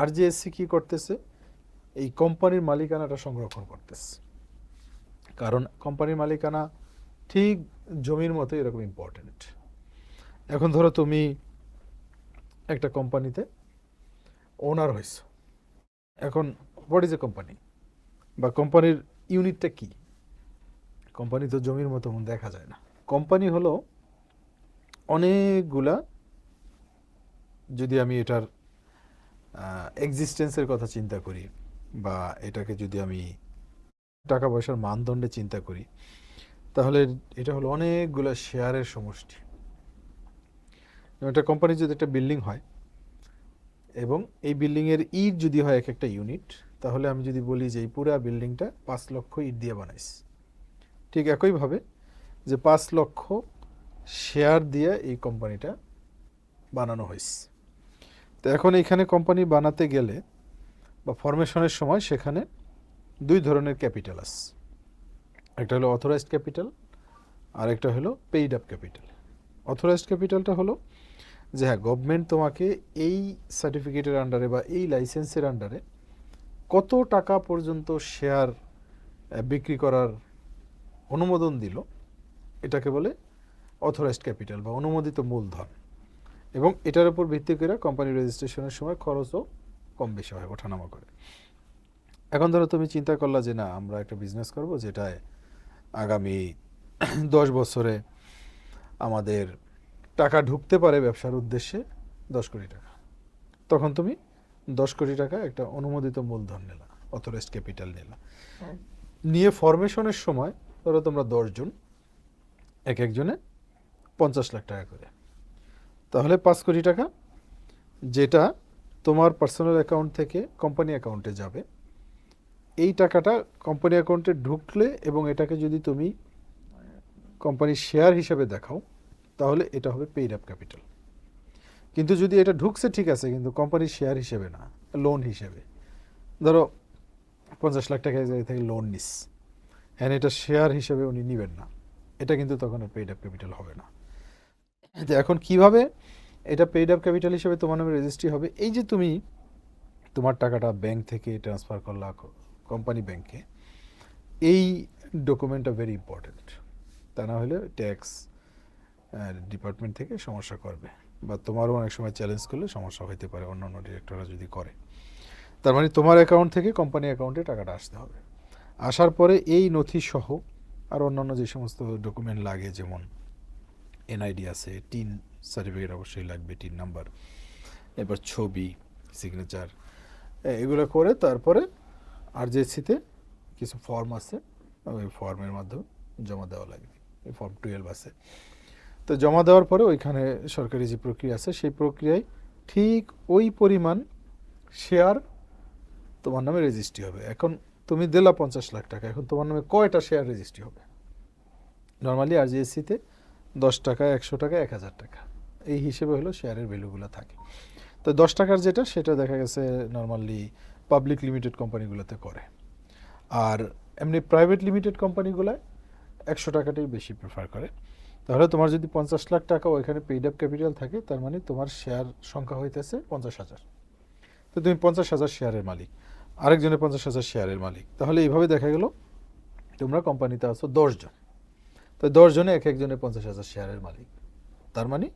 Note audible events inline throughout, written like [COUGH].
আরজিএসসি কি করতেছে? এই কোম্পানির মালিকানাটা সংরক্ষণ করতেছে। কারণ কোম্পানির মালিকানা ঠিক জমির মতো এরকম ইম্পর্টেন্ট এখন ধরো তুমি একটা কোম্পানিতে ওনার হয়েছ। এখন হোয়াট ইজ এ কোম্পানি বা কোম্পানির ইউনিটটা কি? কোম্পানি তো জমির মতো দেখা যায় না। কোম্পানি হলো অনেকগুলা, যদি আমি এটার এক্সিস্টেন্সের কথা চিন্তা করি বা এটাকে যদি আমি টাকা পয়সার মানদণ্ডে চিন্তা করি, তাহলে এটা হলো অনেকগুলো শেয়ারের সমষ্টি। একটা কোম্পানি যদি একটা বিল্ডিং হয় এবং এই বিল্ডিংয়ের ইট যদি হয় এক একটা ইউনিট তাহলে আমি যদি বলি যে এই পুরা বিল্ডিংটা পাঁচ লক্ষ ইট দিয়ে বানাইস। ঠিক একইভাবে যে পাঁচ লক্ষ শেয়ার দিয়ে এই কোম্পানিটা বানানো হয়েছে তো এখন এখানে কোম্পানি বানাতে গেলে বা ফরমেশনের সময় সেখানে দুই ধরনের ক্যাপিটাল আছে। একটা হলো অথরাইজড ক্যাপিটাল আর একটা হলো পেইড আপ ক্যাপিটাল অথরাইজড ক্যাপিটালটা হলো যে হ্যাঁ গভর্নমেন্ট তোমাকে এই সার্টিফিকেটের আন্ডারে বা এই লাইসেন্সের আন্ডারে কত টাকা পর্যন্ত শেয়ার বিক্রি করার অনুমোদন দিল, এটাকে বলে অথরাইজড ক্যাপিটাল বা অনুমোদিত মূলধন। এবং এটার উপর ভিত্তি করে কোম্পানি রেজিস্ট্রেশনের সময় খরচও কম বেশি হয় ওঠানামা করে। এখন ধরো তুমি চিন্তা করলা যে না আমরা একটা বিজনেস করব যেটায় আগামী [CLEARS THROAT] দশ বছরে আমাদের টাকা ঢুকতে পারে ব্যবসার উদ্দেশ্যে দশ কোটি টাকা। তখন তুমি দশ কোটি টাকা একটা অনুমোদিত মূলধন নিলা অথরাইজড ক্যাপিটাল নিলা। হ্যাঁ। নিয়ে ফরমেশনের সময় ধরো তোমরা দশজন এক একজনে পঞ্চাশ লাখ টাকা করে। তাহলে পাঁচ কোটি টাকা, যেটা তোমার পার্সোনাল অ্যাকাউন্ট থেকে কোম্পানি অ্যাকাউন্টে যাবে। এই টাকাটা কোম্পানি অ্যাকাউন্টে ঢুকলে এবং এটাকে যদি তুমি কোম্পানির শেয়ার হিসেবে দেখাও, তাহলে এটা হবে পেইড আপ ক্যাপিটাল কিন্তু যদি এটা ঢুকছে, ঠিক আছে, কিন্তু কোম্পানির শেয়ার হিসেবে না লোন হিসেবে। ধরো, পঞ্চাশ লাখ টাকা থেকে লোন নিস হ্যাঁ এটা শেয়ার হিসেবে উনি নেবেন না, এটা কিন্তু তখন পেইড আপ ক্যাপিটাল হবে না। তো এখন কীভাবে এটা পেইড আপ ক্যাপিটাল হিসেবে তোমার নামে রেজিস্ট্রি হবে? এই যে তুমি তোমার টাকাটা ব্যাংক থেকে ট্রান্সফার করলা কোম্পানি ব্যাংকে এই ডকুমেন্টটা ভেরি ইম্পর্ট্যান্ট তা না হলে ট্যাক্স ডিপার্টমেন্ট থেকে সমস্যা করবে বা তোমারও অনেক সময় চ্যালেঞ্জ করলে সমস্যা হতে পারে অন্য অন্য ডিরেক্টররা যদি করে। তার মানে তোমার অ্যাকাউন্ট থেকে কোম্পানি অ্যাকাউন্টে টাকাটা আসতে হবে। আসার পরে এই নথি সহ আর অন্যান্য যে সমস্ত ডকুমেন্ট লাগে, যেমন এনআইডি আছে টিন সার্টিফিকেট অবশ্যই লাগবে টিন নাম্বার এরপর ছবি সিগনেচার এগুলো করে তারপরে আর জেসিতে কিছু ফর্ম আছে, ওই ফর্মের মাধ্যমে জমা দেওয়া লাগবে, এই ফর্ম টুয়েলভ আছে। তো জমা দেওয়ার পরে ওইখানে সরকারি যে প্রক্রিয়া আছে, সেই প্রক্রিয়ায় ঠিক ওই পরিমাণ শেয়ার তোমার নামে রেজিস্ট্রি হবে। এখন তুমি দিলা পঞ্চাশ লাখ টাকা, এখন তোমার নামে কয়টা শেয়ার রেজিস্ট্রি হবে? নর্মালি আর জিএসসিতে দশ টাকা, একশো টাকা, এক হাজার টাকা। এই হিসেবে হলো শেয়ারের ভ্যালুগুলো থাকে। তো দশ টাকার যেটা, সেটা দেখা গেছে নর্মালি পাবলিক লিমিটেড কোম্পানিগুলোতে করে। আর এমনি প্রাইভেট লিমিটেড কোম্পানিগুলোয় একশো টাকাটাই বেশি প্রেফার করে। তাহলে তোমার যদি পঞ্চাশ লাখ টাকা ওইখানে পেইড আপ ক্যাপিটাল থাকে, তার মানে তোমার শেয়ার সংখ্যা হইতেছে পঞ্চাশ হাজার। তো তুমি পঞ্চাশ হাজার শেয়ারের মালিক, আরেকজনের পঞ্চাশ হাজার শেয়ারের মালিক। তাহলে এইভাবে দেখা গেল, তোমরা কোম্পানিতে আছো দশজন তো দশজনে এক একজনের পঞ্চাশ হাজার শেয়ারের মালিক। তার মানে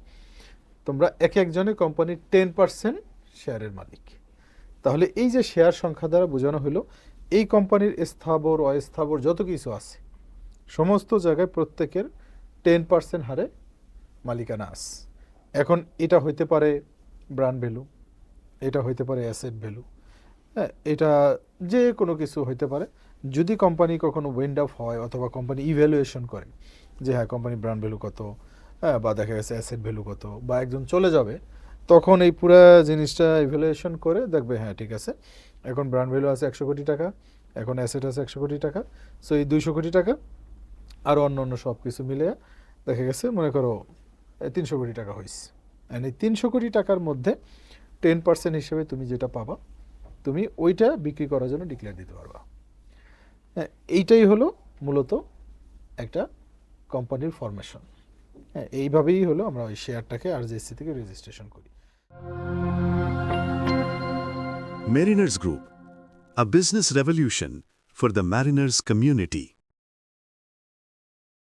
তোমরা এক একজনে কোম্পানির টেন পার্সেন্ট শেয়ারের মালিক। তাহলে এই যে শেয়ার সংখ্যা দ্বারা বোঝানো হলো, এই কোম্পানির স্থাবর, অস্থাবর যত কিছু আছে, সমস্ত জায়গায় প্রত্যেকের টেন পার্সেন্ট হারে মালিকানা আছে। এখন এটা হইতে পারে ব্র্যান্ড ভ্যালু এটা হইতে পারে অ্যাসেট ভ্যালু হ্যাঁ এটা যে কোনো কিছু হইতে পারে। যদি কোম্পানি কখনো উইন্ড আপ হয় অথবা কোম্পানি ইভ্যালুয়েশন করে যে হ্যাঁ কোম্পানি ব্র্যান্ড ভ্যালু কত? হ্যাঁ বা দেখা গেছে অ্যাসেট ভ্যালু কত? বা একজন চলে যাবে, তখন এই পুরা জিনিসটা ইভ্যালুয়েশন করে দেখবে হ্যাঁ ঠিক আছে। এখন ব্র্যান্ড ভ্যালু আছে একশো কোটি টাকা, এখন অ্যাসেট আছে একশো কোটি টাকা সো এই দুইশো কোটি টাকা আর অন্য অন্য সব কিছু মিলে দেখা গেছে, মনে করো তিনশো কোটি টাকা হয়েছে অ্যান্ড এই তিনশো কোটি টাকার মধ্যে টেন পার্সেন্ট হিসেবে তুমি যেটা পাবা, তুমি ওইটা বিক্রি করার জন্য ডিক্লেয়ার দিতে পারবা। হ্যাঁ এইটাই হলো মূলত একটা কোম্পানির ফরমেশন হ্যাঁ এইভাবেই হলো আমরা ওই শেয়ারটাকে আর জেএসসি থেকে রেজিস্ট্রেশন করি Mariners Group, a business revolution for the mariners community.